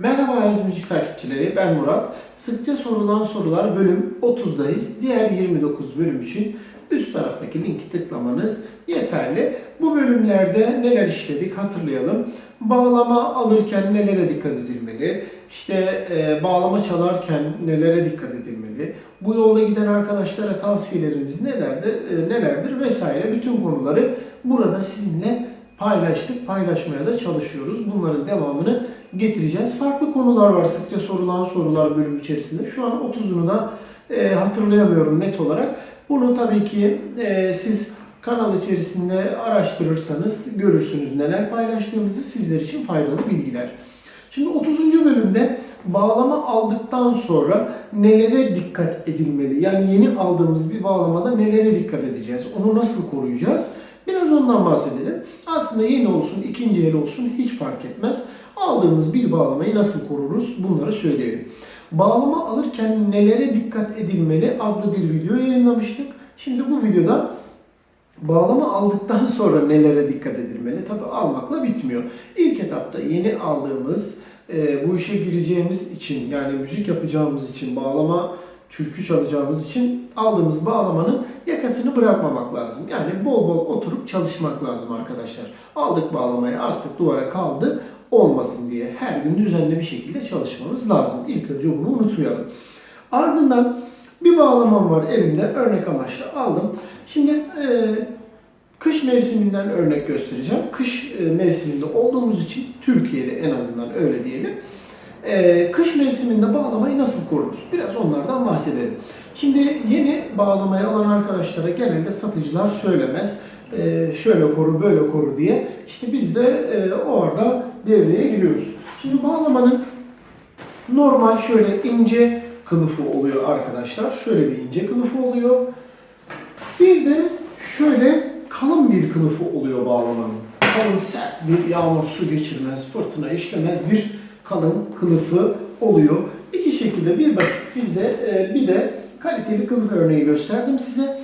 Merhaba Aziz Müzik takipçileri, ben Murat. Sıkça sorulan sorular bölüm 30'dayız. Diğer 29 bölüm için üst taraftaki linki tıklamanız yeterli. Bu bölümlerde neler işledik hatırlayalım. Bağlama alırken nelere dikkat edilmeli? İşte e, bağlama çalarken nelere dikkat edilmeli? Bu yolda giden arkadaşlara tavsiyelerimiz nelerdir, e, nelerdir vesaire bütün konuları burada sizinle paylaştık, paylaşmaya da çalışıyoruz. Bunların devamını getireceğiz. Farklı konular var sıkça sorulan sorular bölüm içerisinde. Şu an 30'unu da e, hatırlayamıyorum net olarak. Bunu tabii ki e, siz kanal içerisinde araştırırsanız görürsünüz neler paylaştığımızı sizler için faydalı bilgiler. Şimdi 30. bölümde bağlama aldıktan sonra nelere dikkat edilmeli? Yani yeni aldığımız bir bağlamada nelere dikkat edeceğiz? Onu nasıl koruyacağız? Biraz ondan bahsedelim. Aslında yeni olsun, ikinci el olsun hiç fark etmez. Aldığımız bir bağlamayı nasıl koruruz? Bunları söyleyelim. Bağlama alırken nelere dikkat edilmeli adlı bir video yayınlamıştık. Şimdi bu videoda bağlama aldıktan sonra nelere dikkat edilmeli? Tabi almakla bitmiyor. İlk etapta yeni aldığımız, e, bu işe gireceğimiz için yani müzik yapacağımız için, bağlama türkü çalacağımız için aldığımız bağlamanın yakasını bırakmamak lazım. Yani bol bol oturup çalışmak lazım arkadaşlar. Aldık bağlamayı astık duvara kaldı olmasın diye her gün düzenli bir şekilde çalışmamız lazım. İlk önce bunu unutmayalım. Ardından bir bağlamam var elimde örnek amaçlı aldım. Şimdi e, kış mevsiminden örnek göstereceğim. Kış e, mevsiminde olduğumuz için Türkiye'de en azından öyle diyelim. E, kış mevsiminde bağlamayı nasıl koruruz? Biraz onlardan bahsedelim. Şimdi yeni bağlamayı alan arkadaşlara genelde satıcılar söylemez. E, şöyle koru, böyle koru diye. İşte biz de e, orada devreye giriyoruz. Şimdi bağlamanın normal şöyle ince kılıfı oluyor arkadaşlar. Şöyle bir ince kılıfı oluyor. Bir de şöyle kalın bir kılıfı oluyor bağlamanın. Kalın sert bir yağmur su geçirmez, fırtına işlemez bir kalın kılıfı oluyor. İki şekilde bir basit bizde e, bir de kaliteli kılıf örneği gösterdim size.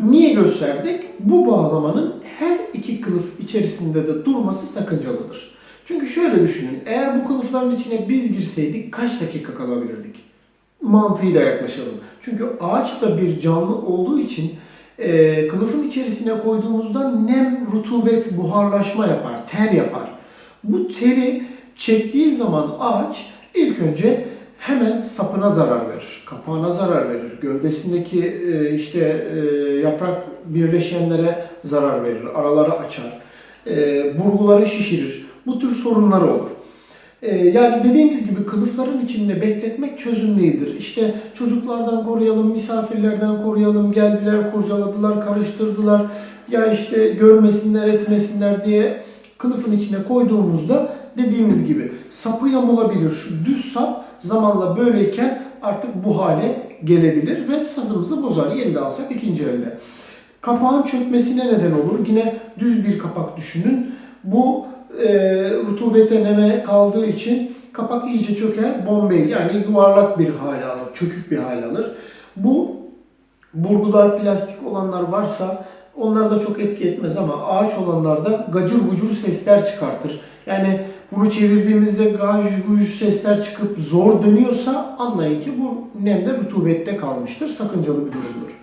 Niye gösterdik? Bu bağlamanın her iki kılıf içerisinde de durması sakıncalıdır. Çünkü şöyle düşünün, eğer bu kılıfların içine biz girseydik kaç dakika kalabilirdik? Mantığıyla yaklaşalım. Çünkü ağaç da bir canlı olduğu için e, kılıfın içerisine koyduğumuzda nem, rutubet, buharlaşma yapar, ter yapar. Bu teri çektiği zaman ağaç ilk önce hemen sapına zarar verir, kapağına zarar verir, gövdesindeki e, işte e, yaprak birleşenlere zarar verir, araları açar, e, burguları şişirir. Bu tür sorunlar olur. E, yani dediğimiz gibi kılıfların içinde bekletmek çözüm değildir. İşte çocuklardan koruyalım, misafirlerden koruyalım, geldiler, kurcaladılar, karıştırdılar. Ya işte görmesinler, etmesinler diye kılıfın içine koyduğumuzda dediğimiz gibi sapı yamulabilir. Şu düz sap zamanla böyleyken artık bu hale gelebilir ve sazımızı bozar. Yeni de alsak ikinci elde. Kapağın çökmesine neden olur. Yine düz bir kapak düşünün. Bu e, rutubete neme kaldığı için kapak iyice çöker, bombey yani yuvarlak bir hale alır, çökük bir hale alır. Bu burgular plastik olanlar varsa onlar da çok etki etmez ama ağaç olanlarda gacır gucur sesler çıkartır. Yani bunu çevirdiğimizde gaj guj sesler çıkıp zor dönüyorsa anlayın ki bu nemde rutubette kalmıştır. Sakıncalı bir durumdur.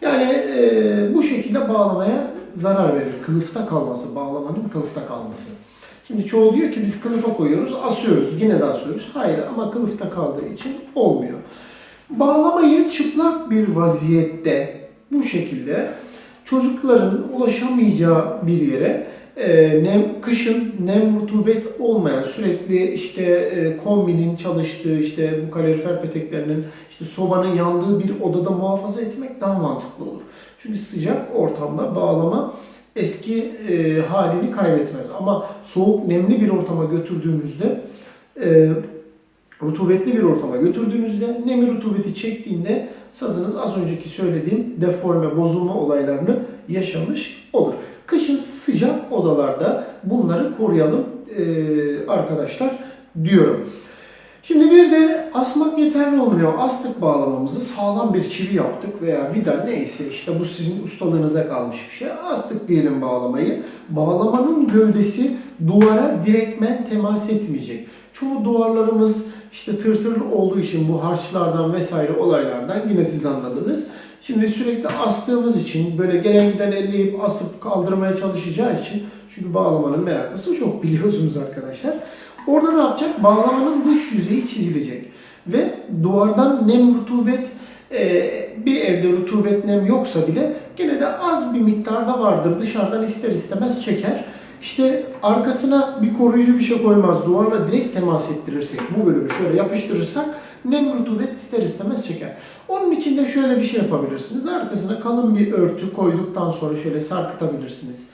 Yani e, bu şekilde bağlamaya zarar verir. Kılıfta kalması, bağlamanın kılıfta kalması. Şimdi çoğu diyor ki biz kılıfa koyuyoruz, asıyoruz, yine de asıyoruz. Hayır ama kılıfta kaldığı için olmuyor. Bağlamayı çıplak bir vaziyette bu şekilde çocukların ulaşamayacağı bir yere e, nem kışın nem rutubet olmayan sürekli işte e, kombinin çalıştığı işte bu kalorifer peteklerinin işte sobanın yandığı bir odada muhafaza etmek daha mantıklı olur. Çünkü sıcak ortamda bağlama eski e, halini kaybetmez. Ama soğuk nemli bir ortama götürdüğünüzde e, rutubetli bir ortama götürdüğünüzde nemi rutubeti çektiğinde sazınız az önceki söylediğim deforme, bozulma olaylarını yaşamış olur. Kışın sıcak odalarda bunları koruyalım e, arkadaşlar diyorum. Şimdi bir de asmak yeterli olmuyor. Astık bağlamamızı sağlam bir çivi yaptık veya vida neyse işte bu sizin ustalığınıza kalmış bir şey. Astık diyelim bağlamayı. Bağlamanın gövdesi duvara direktmen temas etmeyecek. Çoğu duvarlarımız işte tırtır olduğu için bu harçlardan vesaire olaylardan yine siz anladınız. Şimdi sürekli astığımız için böyle gelen giden elleyip asıp kaldırmaya çalışacağı için çünkü bağlamanın meraklısı çok biliyorsunuz arkadaşlar. Orada ne yapacak? Bağlamanın dış yüzeyi çizilecek. Ve duvardan nem rutubet e, bir evde rutubet nem yoksa bile gene de az bir miktarda vardır. Dışarıdan ister istemez çeker. İşte arkasına bir koruyucu bir şey koymaz. Duvarla direkt temas ettirirsek, bu bölümü şöyle yapıştırırsak nem rutubet ister istemez çeker. Onun için de şöyle bir şey yapabilirsiniz. Arkasına kalın bir örtü koyduktan sonra şöyle sarkıtabilirsiniz.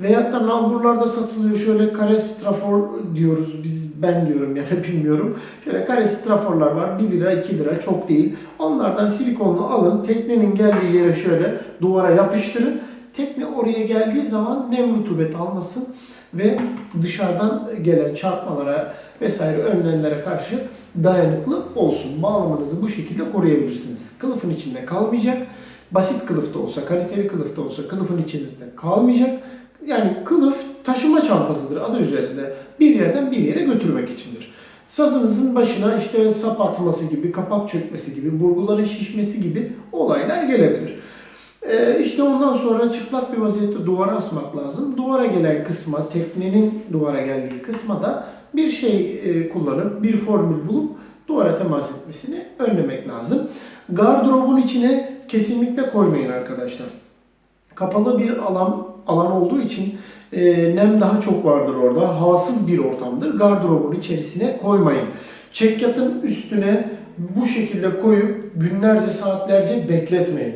Veyahut da nalburlarda satılıyor şöyle kare strafor diyoruz biz ben diyorum ya da bilmiyorum. Şöyle kare straforlar var 1 lira 2 lira çok değil. Onlardan silikonlu alın teknenin geldiği yere şöyle duvara yapıştırın. Tekne oraya geldiği zaman nem rutubet almasın ve dışarıdan gelen çarpmalara vesaire önlemlere karşı dayanıklı olsun. Bağlamanızı bu şekilde koruyabilirsiniz. Kılıfın içinde kalmayacak. Basit kılıf da olsa, kaliteli kılıf da olsa kılıfın içinde kalmayacak. Yani kılıf taşıma çantasıdır adı üzerinde. Bir yerden bir yere götürmek içindir. Sazınızın başına işte sap atması gibi, kapak çökmesi gibi, burguların şişmesi gibi olaylar gelebilir. Ee, işte ondan sonra çıplak bir vaziyette duvara asmak lazım. Duvara gelen kısma, teknenin duvara geldiği kısma da bir şey e, kullanıp, bir formül bulup duvara temas etmesini önlemek lazım. Gardırobun içine kesinlikle koymayın arkadaşlar. Kapalı bir alan alan olduğu için e, nem daha çok vardır orada. Havasız bir ortamdır. Gardırobun içerisine koymayın. Çekyatın üstüne bu şekilde koyup günlerce saatlerce bekletmeyin.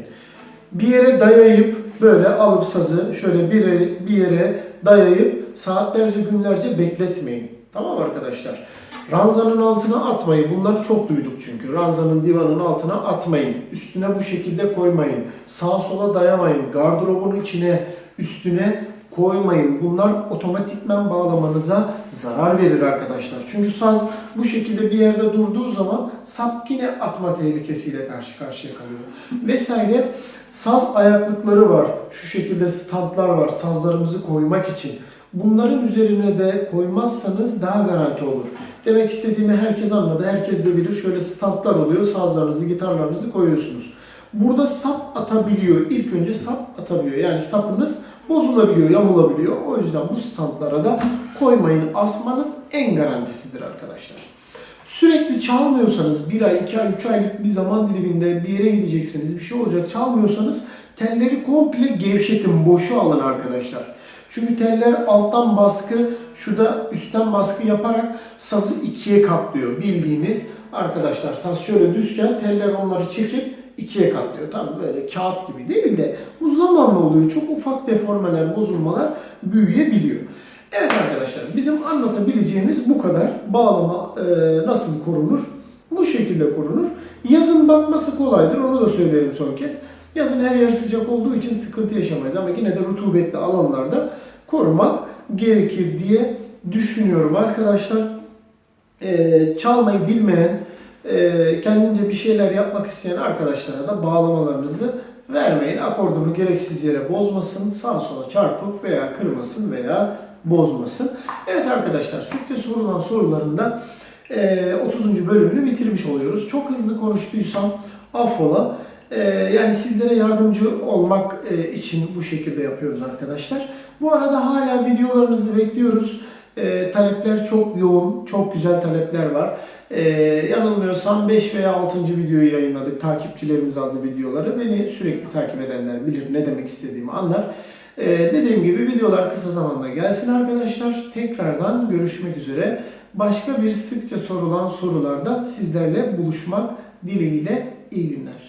Bir yere dayayıp böyle alıp sazı şöyle bir yere, bir yere dayayıp saatlerce günlerce bekletmeyin. Tamam arkadaşlar? Ranzanın altına atmayın. Bunları çok duyduk çünkü. Ranzanın divanın altına atmayın. Üstüne bu şekilde koymayın. Sağa sola dayamayın. Gardırobun içine, üstüne koymayın. Bunlar otomatikmen bağlamanıza zarar verir arkadaşlar. Çünkü saz bu şekilde bir yerde durduğu zaman sap yine atma tehlikesiyle karşı karşıya kalıyor. Vesaire saz ayaklıkları var. Şu şekilde standlar var sazlarımızı koymak için. Bunların üzerine de koymazsanız daha garanti olur. Demek istediğimi herkes anladı. Herkes de bilir. Şöyle standlar oluyor. Sazlarınızı, gitarlarınızı koyuyorsunuz. Burada sap atabiliyor. İlk önce sap atabiliyor. Yani sapınız bozulabiliyor, yamulabiliyor. O yüzden bu standlara da koymayın. Asmanız en garantisidir arkadaşlar. Sürekli çalmıyorsanız, bir ay, iki ay, üç aylık bir zaman diliminde bir yere gideceksiniz, bir şey olacak, çalmıyorsanız telleri komple gevşetin, boşu alın arkadaşlar. Çünkü teller alttan baskı, şurada üstten baskı yaparak sazı ikiye katlıyor. Bildiğiniz arkadaşlar saz şöyle düzken teller onları çekip ikiye katlıyor. Tabii böyle kağıt gibi değil de bu zamanla oluyor. Çok ufak deformeler, bozulmalar büyüyebiliyor. Evet arkadaşlar bizim anlatabileceğimiz bu kadar. Bağlama e, nasıl korunur? Bu şekilde korunur. Yazın bakması kolaydır. Onu da söyleyelim son kez. Yazın her yer sıcak olduğu için sıkıntı yaşamayız ama yine de rutubetli alanlarda korumak gerekir diye düşünüyorum arkadaşlar. Ee, çalmayı bilmeyen, e, kendince bir şeyler yapmak isteyen arkadaşlara da bağlamalarınızı vermeyin. Akordunu gereksiz yere bozmasın, sağa sola çarpıp veya kırmasın veya bozmasın. Evet arkadaşlar sıkça sorulan sorularında e, 30. bölümünü bitirmiş oluyoruz. Çok hızlı konuştuysam affola. Ee, yani sizlere yardımcı olmak e, için bu şekilde yapıyoruz arkadaşlar. Bu arada hala videolarınızı bekliyoruz. Ee, talepler çok yoğun, çok güzel talepler var. Ee, yanılmıyorsam 5 veya 6. videoyu yayınladık. Takipçilerimiz aldı videoları. Beni sürekli takip edenler bilir ne demek istediğimi anlar. dediğim gibi videolar kısa zamanda gelsin arkadaşlar. Tekrardan görüşmek üzere. Başka bir sıkça sorulan sorularda sizlerle buluşmak dileğiyle iyi günler.